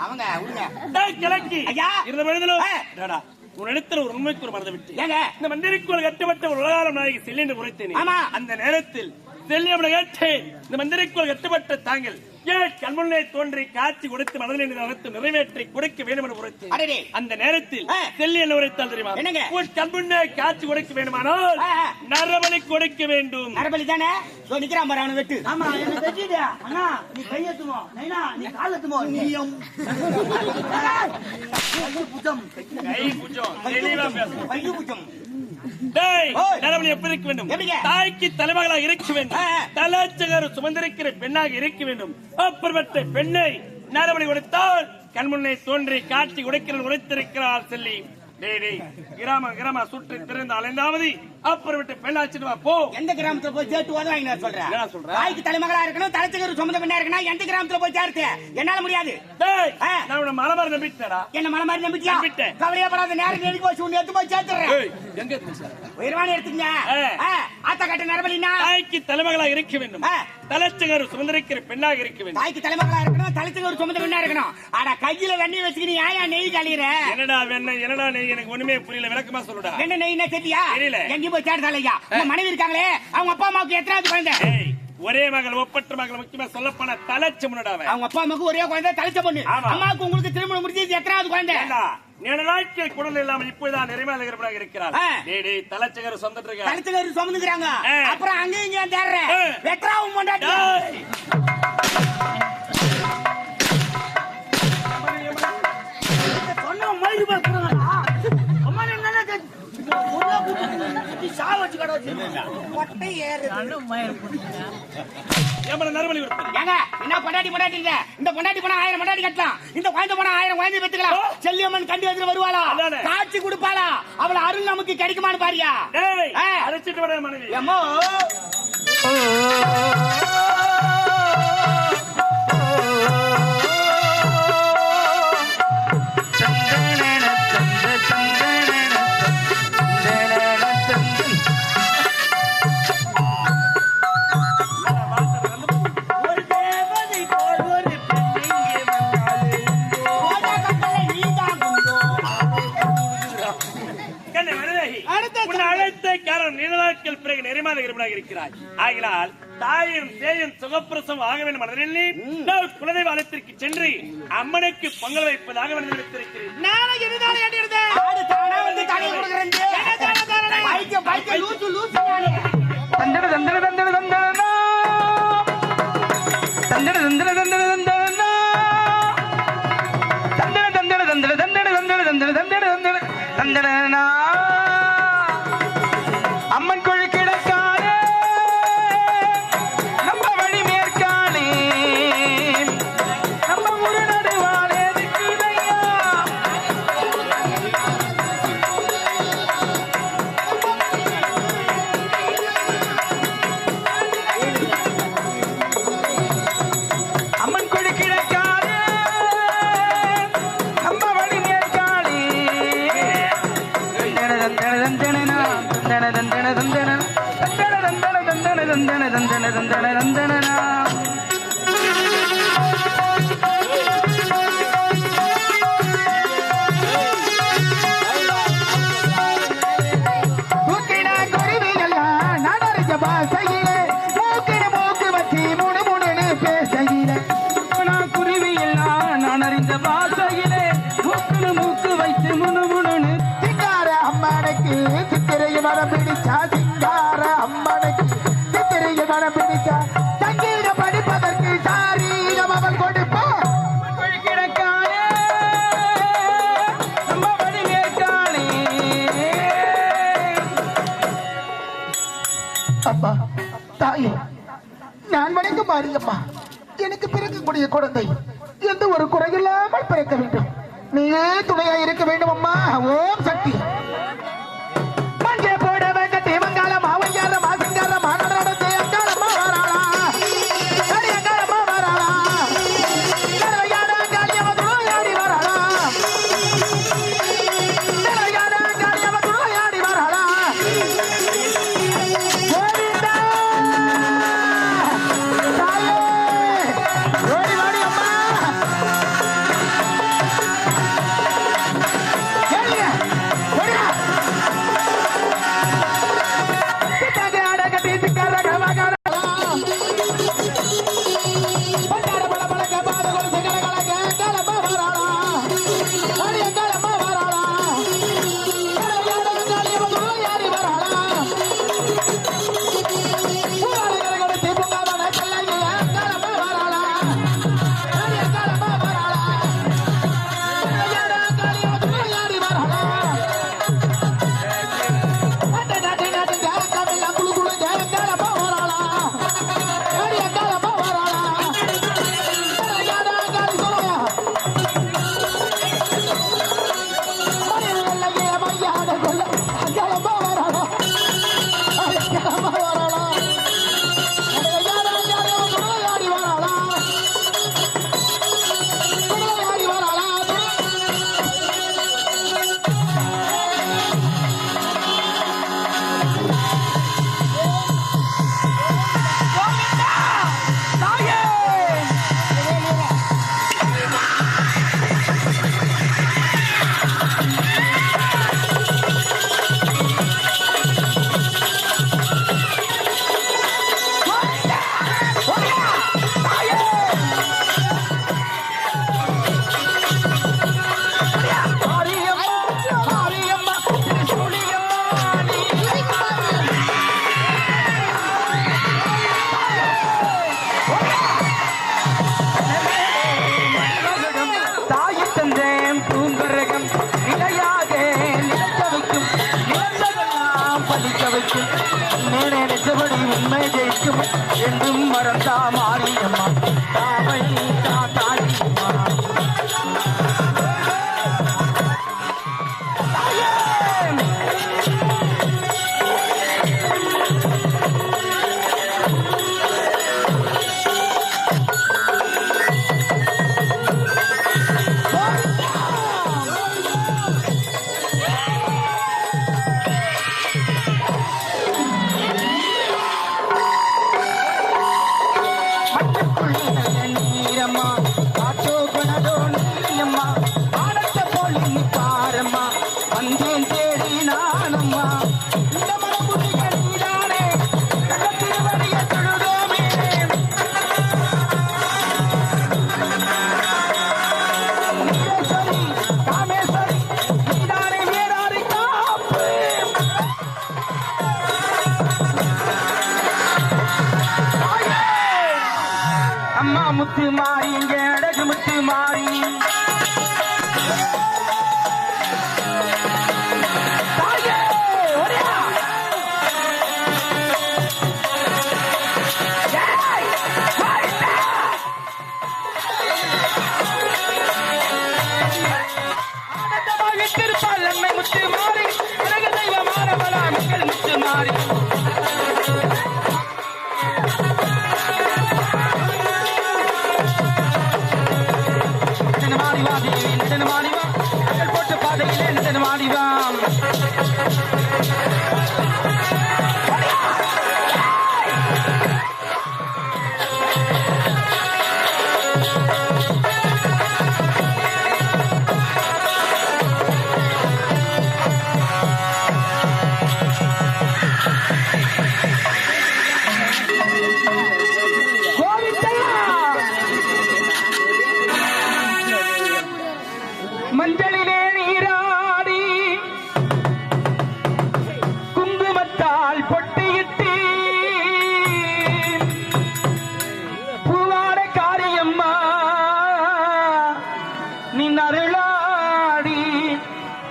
அவங்க விடுங்க டேய் கிளக்கி ஐயா டேடா ஒரு இடத்துல ஒரு உண்மைக்கு ஒரு மறந்து விட்டு ஏங்க? இந்த மந்திரிக்கு ஒரு கட்டுப்பட்ட ஒரு உலகாரம் நாளைக்கு செல்லின்னு உரைத்தேன். ஆமா. அந்த நேரத்தில் செல்லியவனை கேட்டேன் இந்த மந்திரிக்குள் கட்டுப்பட்ட தாங்கள். ஏன் கண்முன்னே தோன்றி காட்சி கொடுத்து மனதில் அனைத்து நிறைவேற்றி கொடுக்க வேண்டும் என்று. அந்த நேரத்தில். செல்லி என்ன உரைத்தால் தெரியுமா? என்னங்க? உன் கண்முன்னே காட்சி கொடுக்க வேண்டுமானால். நரபலி கொடுக்க வேண்டும். நரபலி தானே? நிக்கிறான் பாரு அவனை வெட்டு. ஆமா என்ன தெரியுது அண்ணா நீ கையெத்துமோ நைனா நீ காலத்துமோ நீயம். புத்தம் கை பூஜம். தெளிவா பேசணும் பையு குச்சம் நரபலி எப்படி இருக்க வேண்டும்? தாய்க்கு தலைமகளாக இருக்க வேண்டும். தலாச்சகர் சுமந்திருக்கிற பெண்ணாக இருக்க வேண்டும். அப்படிப்பட்ட பெண்ணை நரபலி கொடுத்தால் கண்முன்னே தோன்றி காட்சி உடைக்கிற உரைத்திருக்கிறார் செல்லி. கிராம கிராம சுற்றி திறந்த அலைந்தாவது அப்புறமேட்டு பெண்ணாச்சிட்டு வா போ. எந்த கிராமத்துல போய் சேர்த்து ஓதுவாங்க சொல்றேன். என்ன சொல்ற? தாய்க்கு தலைமகளா இருக்கணும் தலைச்சகர் சொந்த பெண்ணா இருக்கணும் எந்த கிராமத்துல போய் சேர்த்து? என்னால முடியாது. நான் உன்னை மலபார நம்பிட்டேடா என்ன மலை மாதிரி நம்பிட்டியா? நம்பிட்டேன். கவலையப்படாத நேரம் நெருங்கி போச்சு உன்னை எடுத்து போய் சேர்த்துறேன் எங்க இருக்கு சார்? உயர்வான எடுத்துங்க. ஆத்த கட்ட நரபலினா தாய்க்கு தலைமகளாக இருக்க வேண்டும். தலைச்சகர் சுமந்திருக்கிற பெண்ணாக இருக்க வேண்டும். தாய்க்கு தலைமகளா இருக்கணும் தலைச்சகர் சுமந்த பெண்ணா இருக்கணும். ஆனா கையில வெண்ணெய் வச்சுக்கிட்டு ஏன் நெய் கழியிற என்னடா வெண்ணெய் என்னடா நெய்? எனக்கு ஒண்ணுமே புரியல விளக்கமா சொல்லுடா. என்ன நெய் என்ன தெரியா தெரியல. எங்கேயும் போய் சேர்த்தாலையா உங்க மனைவி இருக்காங்களே அவங்க அப்பா அம்மாவுக்கு எத்தனாவது குழந்தை? ஒரே மகள் ஒப்பற்ற மகள் முக்கியமா சொல்லப்போன தலைச்சு முன்னடாவ அவங்க அப்பா அம்மாவுக்கு ஒரே குழந்தை தலைச்ச பொண்ணு. அம்மாவுக்கு உங்களுக்கு திருமணம் முடிஞ்சு இது எத்தனாவது குழந்தை? நீண்ட நாட்கள் குடல் இல்லாமல் இப்போதான் நிறைமாதிரிகளாக இருக்கிறார் டேய் தலைச்சகர் சொந்தட்டு இருக்க? தலைச்சகர் சுமந்துக்கிறாங்க. ஆ. அப்புறம் அங்கேயும் இங்கேயும் தேடுற. ஆ. வெற்றாவும் கொண்டாடி சொன்ன மயிறு கொட்டை ஏறு ஏம்பல நரபலி கொடுப்பது ஏங்க என்ன பொண்டாட்டி பொண்டாட்டிங்க இந்த பொண்டாட்டி போனா ஆயிரம் பொண்டாட்டி கட்டலாம். இந்த குழந்தை போனா ஆயிரம் குழந்தை பெத்துக்கலாம் செல்லியம்மன் கண்டு எதிர வருவாளா. காட்சி கொடுப்பாளா? அவள அருள் நமக்கு கிடைக்குமான்னு பாரியா. அழைச்சிட்டு வர மனைவி. உன்னை அழைத்த காரணம் நீண்ட நாட்கள் பிறகு நெறிமாத இருப்பதாக இருக்கிறாய். ஆகினால் தாயும் சேயும் சுகப்பிரசம் ஆக வேண்டும் மனதில் நான் குலதெய்வ ஆலயத்திற்கு சென்று அம்மனுக்கு பொங்கல் வைப்பதாக நானும் இதுதானே கொடுக்குறேன். தந்தட தந்தட தந்தட தந்தட தன மாரியம்மா எனக்கு பிறக்கக்கூடிய குழந்தை. எந்த ஒரு குறையில்லாமல் பிறக்க வேண்டும். நீயே துணையா இருக்க வேண்டும் அம்மா ஓம் சக்தி. பலிக்க வைக்கும் நேரே நிஜபடி உண்மை ஜெயிக்கும் என்றும் மறந்தா மாரியம்மா தாவை தாத்தாடி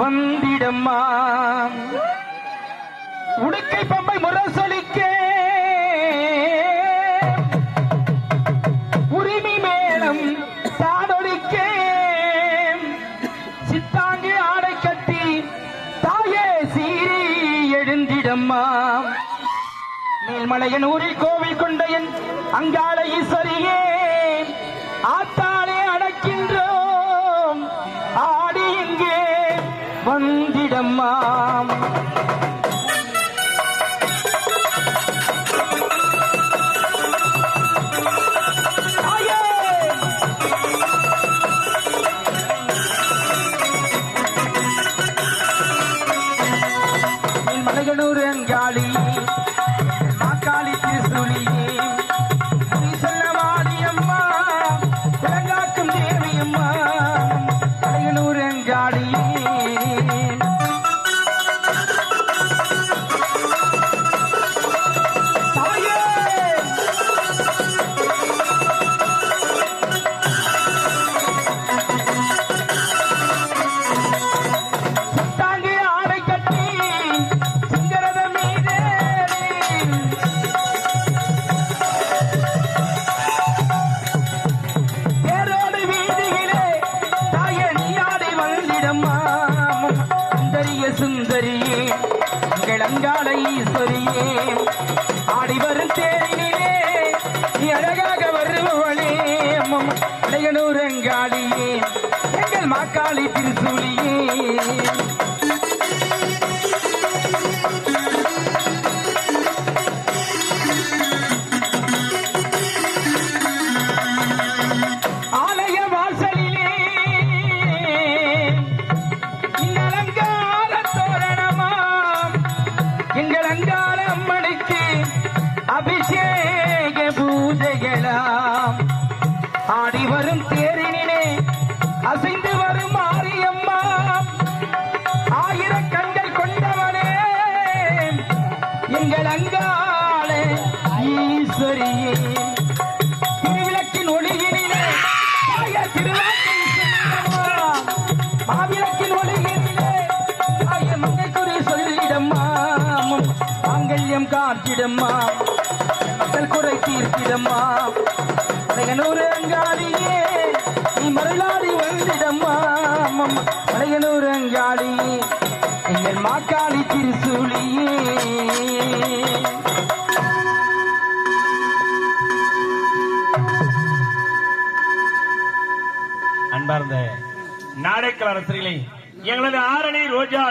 வந்திடம்மா. உடுக்கை பம்பை முரசொலிக்க. உரிமை மேளம் தாடொலிக்க. சித்தாங்கி ஆடை கட்டி தாயே சீரி எழுந்திடம்மா. மேல்மலையன் ஊரில் கோவில் கொண்ட என் அங்காள ஈஸ்வரியே. ஆத்தாளே வந்திடம்மா மலையனூர் என் மாக்காளி நீயாடி சுந்தரிய சுந்தரியே உங்கள் அங்காள ஈஸ்வரியே ஆடி வரும் தேரினிலே நீ அழகாக வருபவளே அடையனூர் அங்காளியே எங்கள் மாக்காளி திருசூலி எங்கள் அங்காளே ஈஸ்வரியே. திருவிளக்கின் ஒளியினிலே தாயார் திருவாக்கின் மாவிளக்கின் ஒளியினிலே தாயார் மங்கைக்குறி சொல்லிடம்மா. மாங்கல்யம் காத்திடம்மா மக்கள் குறை தீர்த்திடம்மா. மலையனூர் அங்காளியே நீ மறைலாடி வந்திடம்மா. மலையனூர் அங்காளியே. மாக்காளி திருசூலியே அன்பார்ந்த நாடைக்கல் அரசர்களே எங்களது ஆரணி ரோஜா